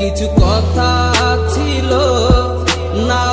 কিছু কথা ছিল না